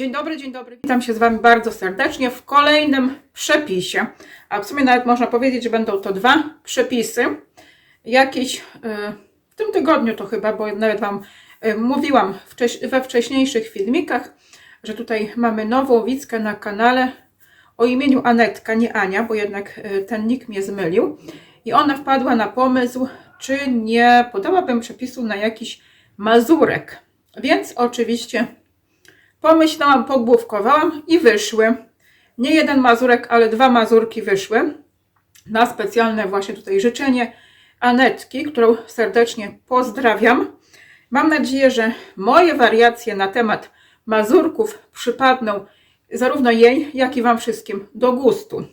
Dzień dobry, dzień dobry. Witam się z Wami bardzo serdecznie w kolejnym przepisie. A w sumie nawet można powiedzieć, że będą to dwa przepisy. Jakiś y, w tym tygodniu to chyba, bo nawet Wam y, mówiłam we wcześniejszych filmikach, że tutaj mamy nową widzkę na kanale o imieniu Anetka, nie Ania, bo jednak y, ten nick mnie zmylił. I ona wpadła na pomysł, czy nie podałabym przepisu na jakiś mazurek. Więc oczywiście Pomyślałam, pogłówkowałam i wyszły. Nie jeden mazurek, ale dwa mazurki wyszły. Na specjalne właśnie tutaj życzenie Anetki, którą serdecznie pozdrawiam. Mam nadzieję, że moje wariacje na temat mazurków przypadną zarówno jej, jak i Wam wszystkim do gustu.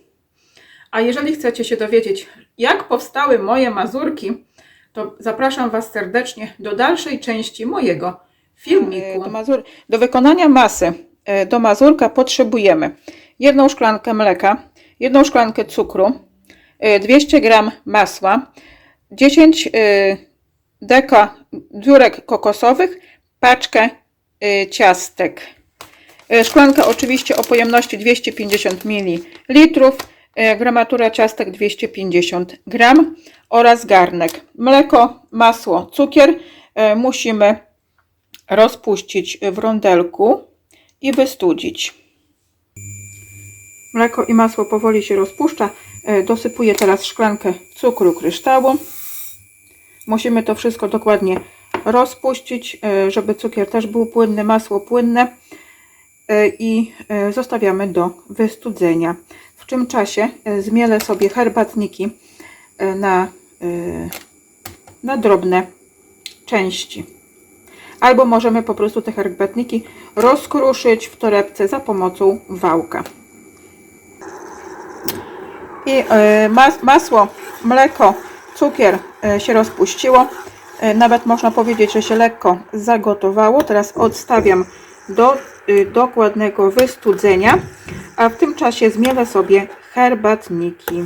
A jeżeli chcecie się dowiedzieć, jak powstały moje mazurki, to zapraszam Was serdecznie do dalszej części mojego filmiku. Do, mazur... do wykonania masy e, do mazurka potrzebujemy jedną szklankę mleka, jedną szklankę cukru, e, 200 g masła, 10 e, deka dziurek kokosowych, paczkę e, ciastek. E, Szklanka oczywiście o pojemności 250 ml, e, gramatura ciastek 250 g oraz garnek. Mleko, masło, cukier e, musimy rozpuścić w rondelku i wystudzić. Mleko i masło powoli się rozpuszcza. E, Dosypuję teraz szklankę cukru kryształu. Musimy to wszystko dokładnie rozpuścić, e, żeby cukier też był płynny, masło płynne E, i zostawiamy do wystudzenia. W tym czasie zmielę sobie herbatniki na, na drobne części. Albo możemy po prostu te herbatniki rozkruszyć w torebce za pomocą wałka. I e, mas, masło, mleko, cukier e, się rozpuściło. E, Nawet można powiedzieć, że się lekko zagotowało. Teraz odstawiam do dokładnego wystudzenia, a w tym czasie zmielę sobie herbatniki.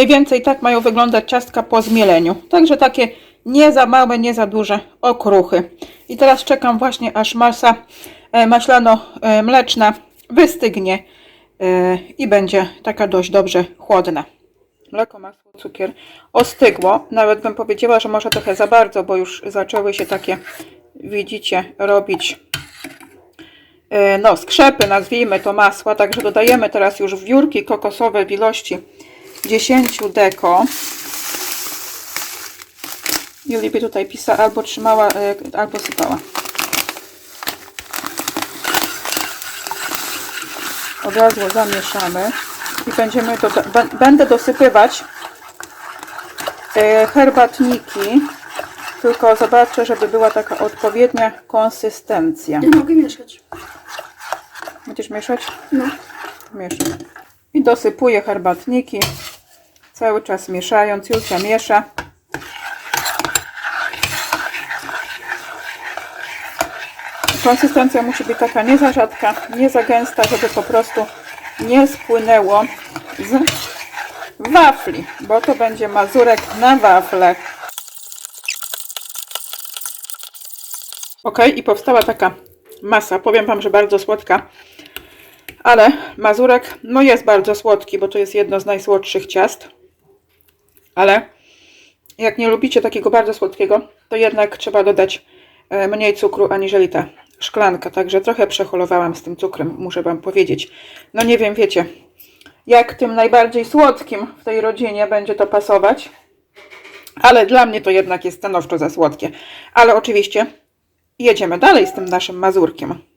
Mniej więcej tak mają wyglądać ciastka po zmieleniu. Także takie nie za małe, nie za duże okruchy. I teraz czekam właśnie aż masa e, maślano-mleczna wystygnie e, i będzie taka dość dobrze chłodna. Mleko, masło, cukier ostygło. Nawet bym powiedziała, że może trochę za bardzo, bo już zaczęły się takie, widzicie, robić e, no, skrzepy, nazwijmy to masła. Także dodajemy teraz już wiórki kokosowe w ilości 10 deko. Juliby tutaj pisała, albo trzymała, e, albo sypała. Od razu zamieszamy i będziemy to, będę dosypywać e, herbatniki, tylko zobaczę, żeby była taka odpowiednia konsystencja. Nie mogę mieszać. Będziesz mieszać? No. Mieszam. I dosypuję herbatniki, cały czas mieszając. Julcia miesza. Konsystencja musi być taka nie za rzadka, nie za gęsta, żeby po prostu nie spłynęło z wafli, bo to będzie mazurek na wafle. Ok, i powstała taka masa. Powiem Wam, że bardzo słodka. Ale mazurek, no jest bardzo słodki, bo to jest jedno z najsłodszych ciast. Ale jak nie lubicie takiego bardzo słodkiego, to jednak trzeba dodać e, mniej cukru aniżeli ta szklanka. Także trochę przeholowałam z tym cukrem, muszę Wam powiedzieć. No nie wiem, wiecie, jak tym najbardziej słodkim w tej rodzinie będzie to pasować. Ale dla mnie to jednak jest stanowczo za słodkie. Ale oczywiście jedziemy dalej z tym naszym mazurkiem.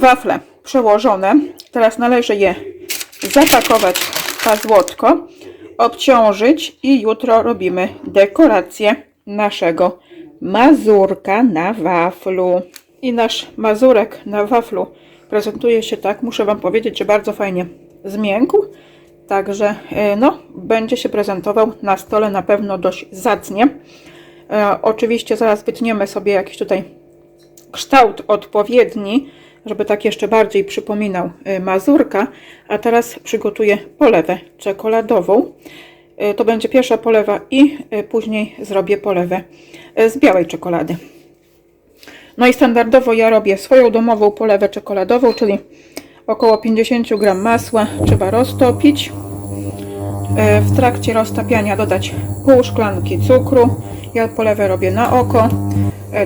Wafle przełożone. Teraz należy je zapakować w pazłotko, obciążyć i jutro robimy dekorację naszego mazurka na waflu. I nasz mazurek na waflu prezentuje się tak, muszę Wam powiedzieć, że bardzo fajnie zmiękł. Także e, no, będzie się prezentował na stole na pewno dość zacnie. E, oczywiście zaraz wytniemy sobie jakiś tutaj kształt odpowiedni, żeby tak jeszcze bardziej przypominał e, mazurka. A teraz przygotuję polewę czekoladową. E, To będzie pierwsza polewa i e, później zrobię polewę z białej czekolady. No i standardowo ja robię swoją domową polewę czekoladową, czyli około 50 g masła trzeba roztopić. W trakcie roztapiania dodać pół szklanki cukru. Ja polewę robię na oko.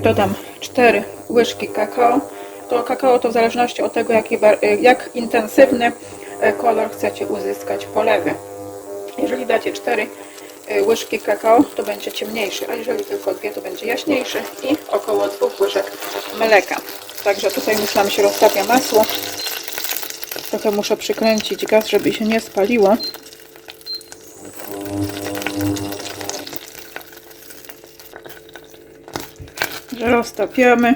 Dodam 4 łyżki kakao. To kakao to w zależności od tego, jaki, e, jak intensywny e, kolor chcecie uzyskać polewy. Jeżeli dacie 4 y, łyżki kakao, to będzie ciemniejszy, a jeżeli tylko dwie, to będzie jaśniejszy i około 2 łyżek mleka. Także tutaj już nam się roztapia masło. Trochę muszę przykręcić gaz, żeby się nie spaliło. Roztapiamy.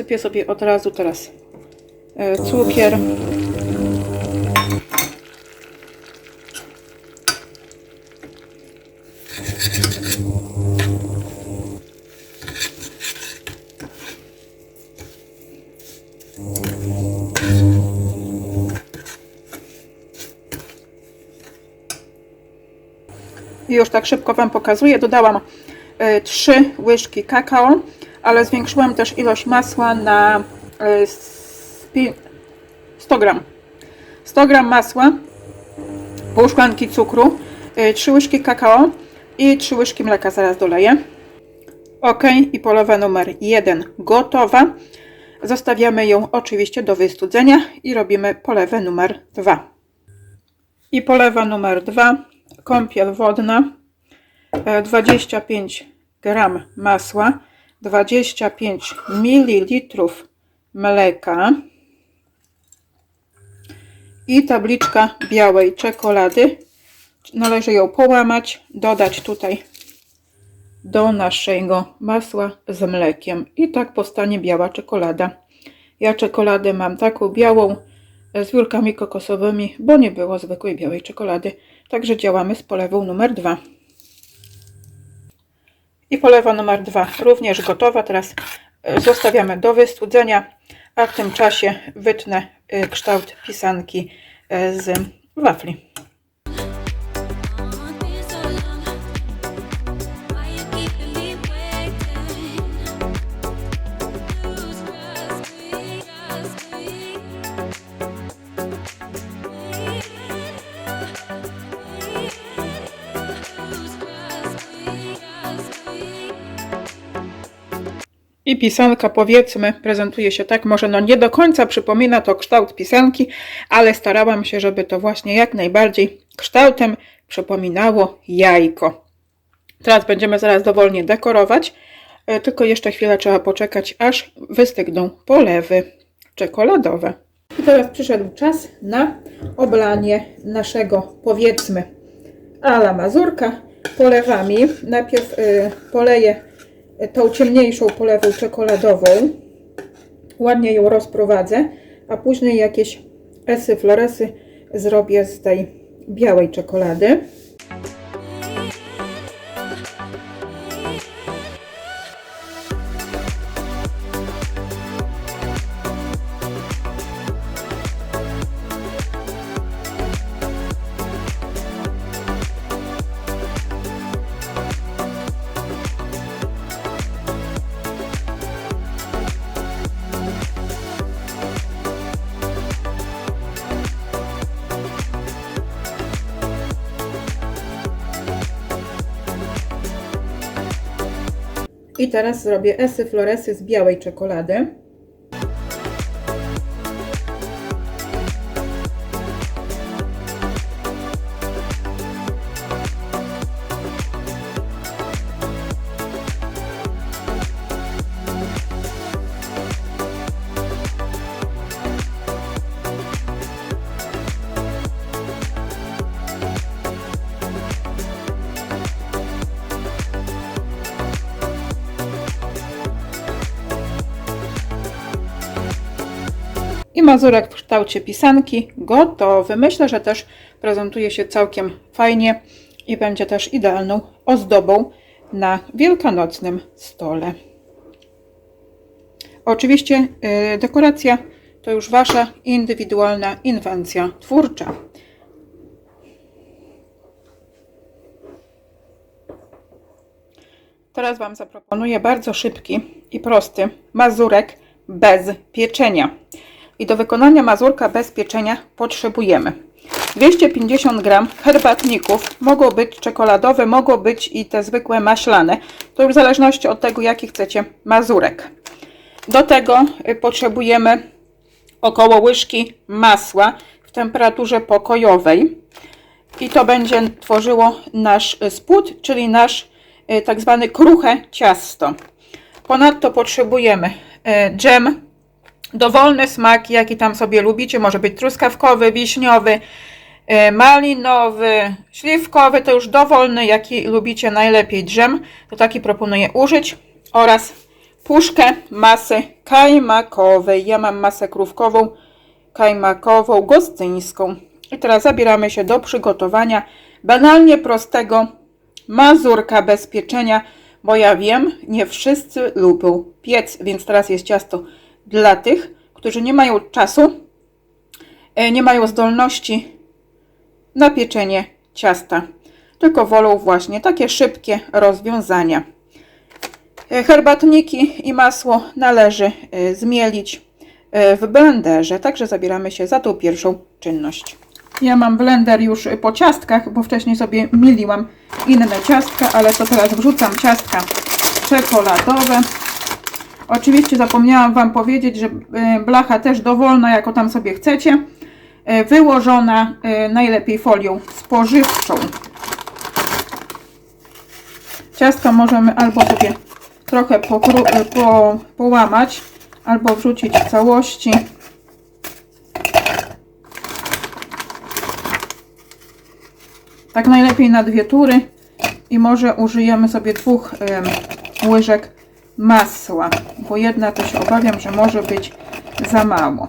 Dosypię sobie od razu teraz e, cukier. I już tak szybko Wam pokazuję. Dodałam e, 3 łyżki kakao, ale zwiększyłam też ilość masła na e, z pi- 100 gram. 100 gram masła, pół szklanki cukru, 3 łyżki kakao i 3 łyżki mleka zaraz doleję. Ok, i polewa numer 1 gotowa. Zostawiamy ją oczywiście do wystudzenia i robimy polewę numer 2. I polewa numer 2, kąpiel wodna, e, 25 gram masła, 25 ml mleka i tabliczka białej czekolady. Należy ją połamać, dodać tutaj do naszego masła z mlekiem i tak powstanie biała czekolada. Ja czekoladę mam taką białą e, z wiórkami kokosowymi, bo nie było zwykłej białej czekolady. Także działamy z polewą numer 2. I polewa numer 2 również gotowa. Teraz e, zostawiamy do wystudzenia, a w tym czasie wytnę e, kształt pisanki e, z wafli. I pisanka powiedzmy prezentuje się tak, może no nie do końca przypomina to kształt pisanki, ale starałam się, żeby to właśnie jak najbardziej kształtem przypominało jajko. Teraz będziemy zaraz dowolnie dekorować, e, tylko jeszcze chwilę trzeba poczekać, aż wystygną polewy czekoladowe. I teraz przyszedł czas na oblanie naszego powiedzmy ala mazurka polewami. Najpierw y, poleję tą ciemniejszą polewą czekoladową. Ładnie ją rozprowadzę, a później jakieś esy, floresy zrobię z tej białej czekolady. I teraz zrobię esy, floresy z białej czekolady. I mazurek w kształcie pisanki gotowy. Myślę, że też prezentuje się całkiem fajnie i będzie też idealną ozdobą na wielkanocnym stole. Oczywiście yy, dekoracja to już Wasza indywidualna inwencja twórcza. Teraz Wam zaproponuję bardzo szybki i prosty mazurek bez pieczenia. I do wykonania mazurka bez pieczenia potrzebujemy 250 g herbatników. Mogą być czekoladowe, mogą być i te zwykłe maślane. To już w zależności od tego, jaki chcecie mazurek. Do tego y, potrzebujemy około łyżki masła w temperaturze pokojowej. I to będzie tworzyło nasz spód, czyli nasz y, tak zwany kruche ciasto. Ponadto potrzebujemy y, dżem, dowolny smak, jaki tam sobie lubicie. Może być truskawkowy, wiśniowy, y, malinowy, śliwkowy, to już dowolny, jaki lubicie najlepiej dżem. To taki proponuję użyć. Oraz puszkę masy kajmakowej. Ja mam masę krówkową, kajmakową, gostyńską. I teraz zabieramy się do przygotowania banalnie prostego mazurka bez pieczenia, bo ja wiem, nie wszyscy lubią piec, więc teraz jest ciasto dla tych, którzy nie mają czasu, e, nie mają zdolności na pieczenie ciasta, tylko wolą właśnie takie szybkie rozwiązania. E, Herbatniki i masło należy e, zmielić w blenderze, także zabieramy się za tą pierwszą czynność. Ja mam blender już po ciastkach, bo wcześniej sobie miliłam inne ciastka, ale to teraz wrzucam ciastka czekoladowe. Oczywiście zapomniałam Wam powiedzieć, że blacha też dowolna, jako tam sobie chcecie, wyłożona najlepiej folią spożywczą. Ciastka możemy albo sobie trochę po, połamać albo wrzucić w całości. Tak najlepiej na dwie tury i może użyjemy sobie dwóch łyżek masła, bo jedna to się obawiam, że może być za mało.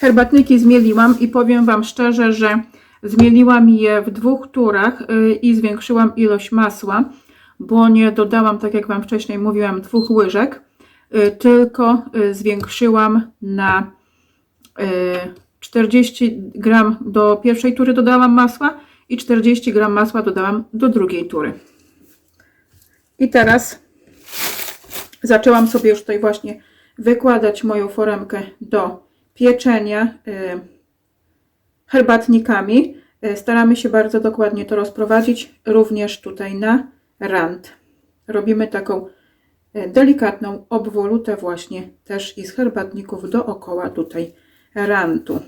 Herbatniki zmieliłam i powiem Wam szczerze, że zmieliłam je w dwóch turach y, i zwiększyłam ilość masła, bo nie dodałam, tak jak Wam wcześniej mówiłam, dwóch łyżek, y, tylko y, zwiększyłam na 40 gram do pierwszej tury dodałam masła i 40 gram masła dodałam do drugiej tury. I teraz zaczęłam sobie już tutaj właśnie wykładać moją foremkę do pieczenia y, herbatnikami. Y, Staramy się bardzo dokładnie to rozprowadzić, również tutaj na rand. Robimy taką y, delikatną obwolutę właśnie też i z herbatników dookoła tutaj rantu.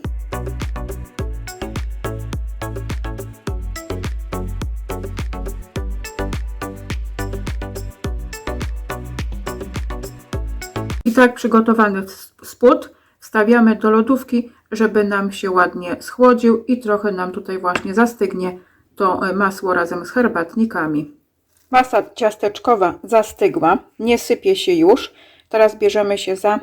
I tak przygotowany spód wstawiamy do lodówki, żeby nam się ładnie schłodził i trochę nam tutaj właśnie zastygnie to e, masło razem z herbatnikami. Masa ciasteczkowa zastygła, nie sypie się już. Teraz bierzemy się za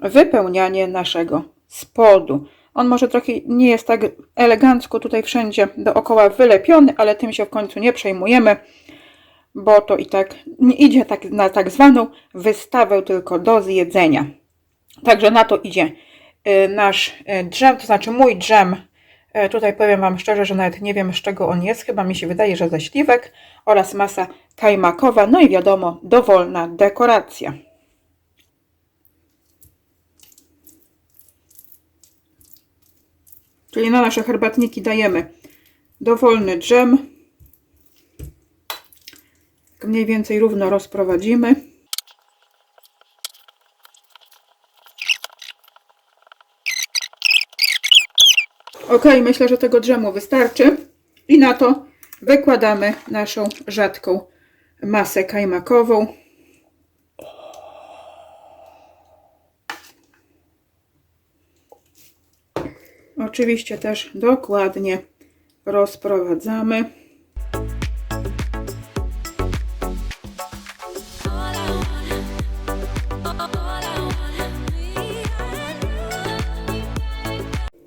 wypełnianie naszego spodu. On może trochę nie jest tak elegancko tutaj wszędzie dookoła wylepiony, ale tym się w końcu nie przejmujemy, bo to i tak nie idzie tak na tak zwaną wystawę, tylko do zjedzenia. Także na to idzie y, nasz y, dżem, to znaczy mój dżem. Y, Tutaj powiem Wam szczerze, że nawet nie wiem z czego on jest. Chyba mi się wydaje, że ze śliwek oraz masa kajmakowa. No i wiadomo, dowolna dekoracja. Czyli na nasze herbatniki dajemy dowolny dżem. Tak Mniej więcej równo rozprowadzimy. Ok, myślę, że tego drzemu wystarczy. I na to wykładamy naszą rzadką masę kajmakową. Oczywiście też dokładnie rozprowadzamy.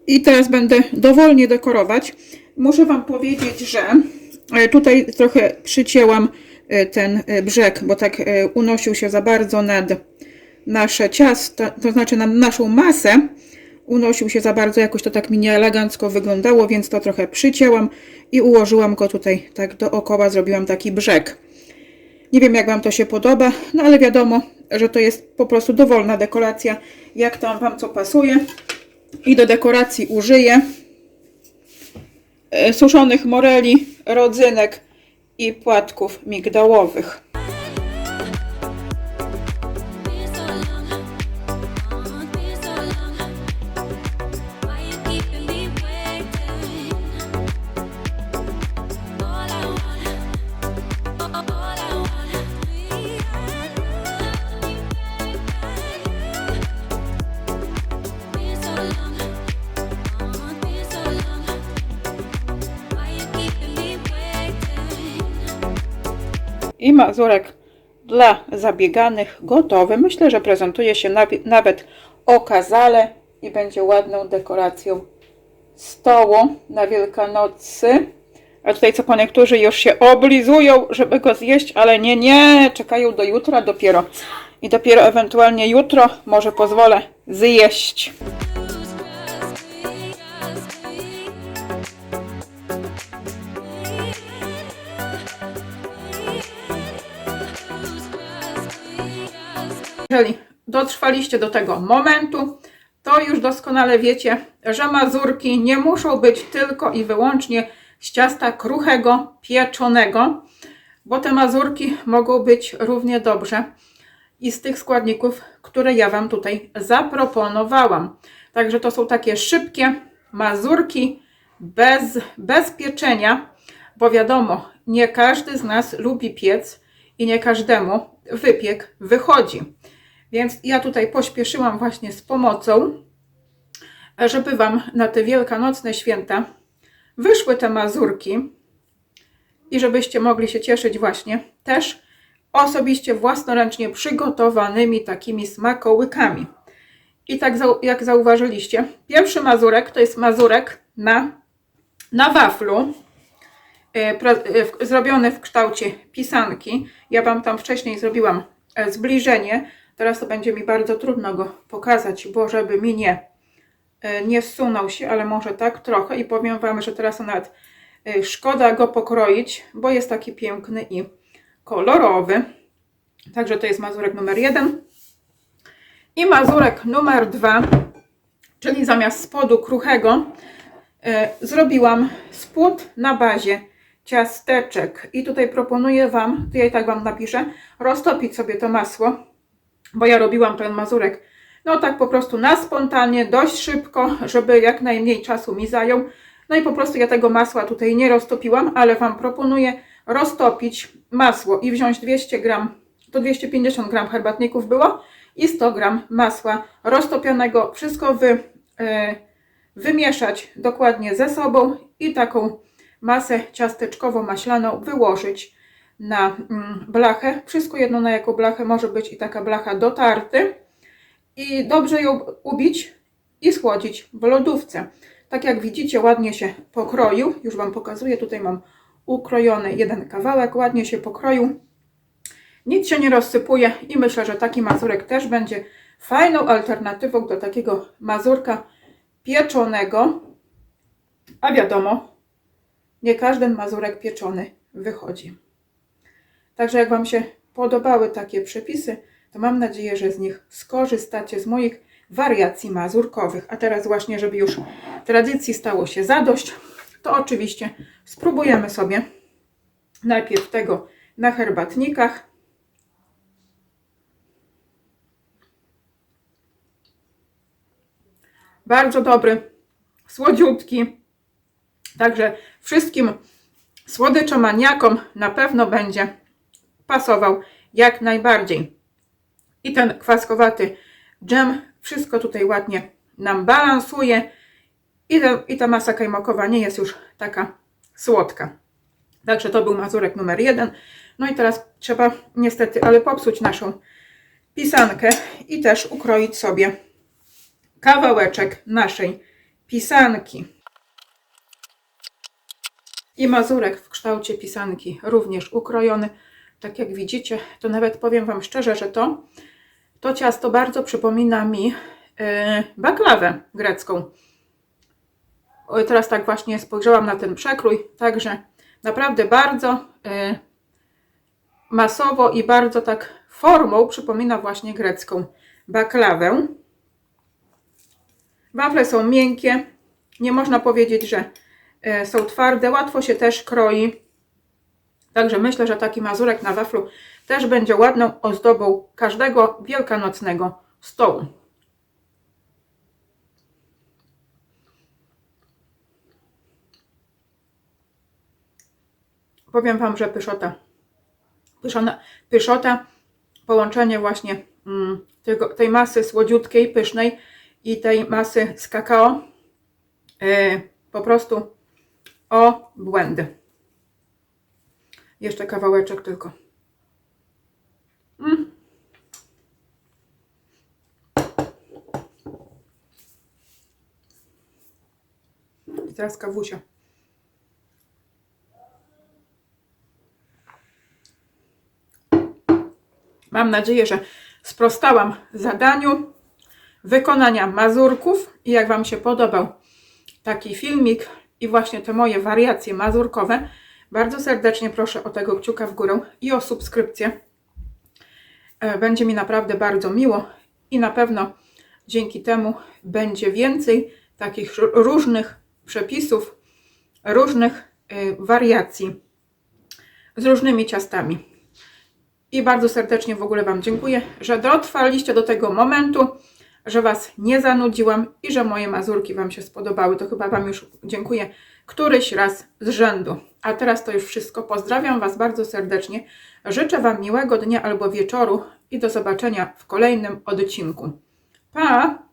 I teraz będę dowolnie dekorować. Muszę Wam powiedzieć, że e, tutaj trochę przycięłam e, ten e, brzeg, bo tak unosił się za bardzo nad nasze ciasto, to znaczy nad naszą masę. Unosił się za bardzo, jakoś to tak mi nieelegancko wyglądało, więc to trochę przycięłam i ułożyłam go tutaj tak dookoła, zrobiłam taki brzeg. Nie wiem, jak Wam to się podoba, no ale wiadomo, że to jest po prostu dowolna dekoracja, jak tam Wam co pasuje. I do dekoracji użyję e, suszonych moreli, rodzynek i płatków migdałowych. Mazurek dla zabieganych gotowy. Myślę, że prezentuje się nawet okazale i będzie ładną dekoracją stołu na Wielkanocy. A tutaj co po niektórzy już się oblizują, żeby go zjeść, ale nie, nie, czekają do jutra dopiero. I dopiero ewentualnie jutro może pozwolę zjeść. Jeżeli dotrwaliście do tego momentu, to już doskonale wiecie, że mazurki nie muszą być tylko i wyłącznie z ciasta kruchego, pieczonego, bo te mazurki mogą być równie dobrze i z tych składników, które ja Wam tutaj zaproponowałam. Także to są takie szybkie mazurki bez, bez pieczenia, bo wiadomo, nie każdy z nas lubi piec i nie każdemu wypiek wychodzi. Więc ja tutaj pośpieszyłam właśnie z pomocą, żeby Wam na te wielkanocne święta wyszły te mazurki i żebyście mogli się cieszyć właśnie też osobiście własnoręcznie przygotowanymi takimi smakołykami. I tak jak zauważyliście, pierwszy mazurek to jest mazurek na, na waflu, e, e, zrobiony w kształcie pisanki. Ja Wam tam wcześniej zrobiłam e, zbliżenie. Teraz to będzie mi bardzo trudno go pokazać, bo żeby mi nie, e, nie zsunął się, ale może tak trochę i powiem Wam, że teraz nawet e, szkoda go pokroić, bo jest taki piękny i kolorowy. Także to jest mazurek numer jeden. I mazurek numer dwa, czyli zamiast spodu kruchego, e, zrobiłam spód na bazie ciasteczek. I tutaj proponuję Wam, ja i tak Wam napiszę, roztopić sobie to masło, bo ja robiłam ten mazurek no tak po prostu na spontanie, dość szybko, żeby jak najmniej czasu mi zajął. No i po prostu ja tego masła tutaj nie roztopiłam, ale Wam proponuję roztopić masło i wziąć 200 gram, to 250 gram herbatników było i 100 gram masła roztopionego. Wszystko wy, e, wymieszać dokładnie ze sobą i taką masę ciasteczkowo-maślaną wyłożyć na mm, blachę. Wszystko jedno na jaką blachę, może być i taka blacha do tarty. I dobrze ją ubić i schłodzić w lodówce. Tak jak widzicie, ładnie się pokroił. Już Wam pokazuję, tutaj mam ukrojony jeden kawałek, ładnie się pokroił. Nic się nie rozsypuje i myślę, że taki mazurek też będzie fajną alternatywą do takiego mazurka pieczonego. A wiadomo, nie każdy mazurek pieczony wychodzi. Także jak Wam się podobały takie przepisy, to mam nadzieję, że z nich skorzystacie z moich wariacji mazurkowych. A teraz właśnie, żeby już tradycji stało się zadość, to oczywiście spróbujemy sobie najpierw tego na herbatnikach. Bardzo dobry, słodziutki. Także wszystkim słodyczomaniakom na pewno będzie pasował jak najbardziej. I ten kwaskowaty dżem wszystko tutaj ładnie nam balansuje. I I ta masa kajmakowa nie jest już taka słodka. Także to był mazurek numer jeden. No i teraz trzeba niestety, ale popsuć naszą pisankę i też ukroić sobie kawałeczek naszej pisanki. I mazurek w kształcie pisanki również ukrojony. Tak jak widzicie, to nawet powiem Wam szczerze, że to, to ciasto bardzo przypomina mi yy, baklawę grecką. Teraz tak właśnie spojrzałam na ten przekrój, także naprawdę bardzo yy, masowo i bardzo tak formą przypomina właśnie grecką baklawę. Wafle są miękkie, nie można powiedzieć, że e, są twarde, łatwo się też kroi. Także myślę, że taki mazurek na waflu też będzie ładną ozdobą każdego wielkanocnego stołu. Powiem Wam, że pyszota. Pyszona, pyszota, połączenie właśnie mm, tego, tej masy słodziutkiej, pysznej i tej masy z kakao yy, po prostu o błędy. Jeszcze kawałeczek tylko. Mm. I teraz kawusia. Mam nadzieję, że sprostałam zadaniu wykonania mazurków i jak Wam się podobał taki filmik i właśnie te moje wariacje mazurkowe, bardzo serdecznie proszę o tego kciuka w górę i o subskrypcję. E, Będzie mi naprawdę bardzo miło i na pewno dzięki temu będzie więcej takich różnych przepisów, różnych y, wariacji z różnymi ciastami. I bardzo serdecznie w ogóle Wam dziękuję, że dotrwaliście do tego momentu, że Was nie zanudziłam i że moje mazurki Wam się spodobały. To chyba Wam już dziękuję któryś raz z rzędu. A teraz to już wszystko. Pozdrawiam Was bardzo serdecznie. Życzę Wam miłego dnia albo wieczoru i do zobaczenia w kolejnym odcinku. Pa!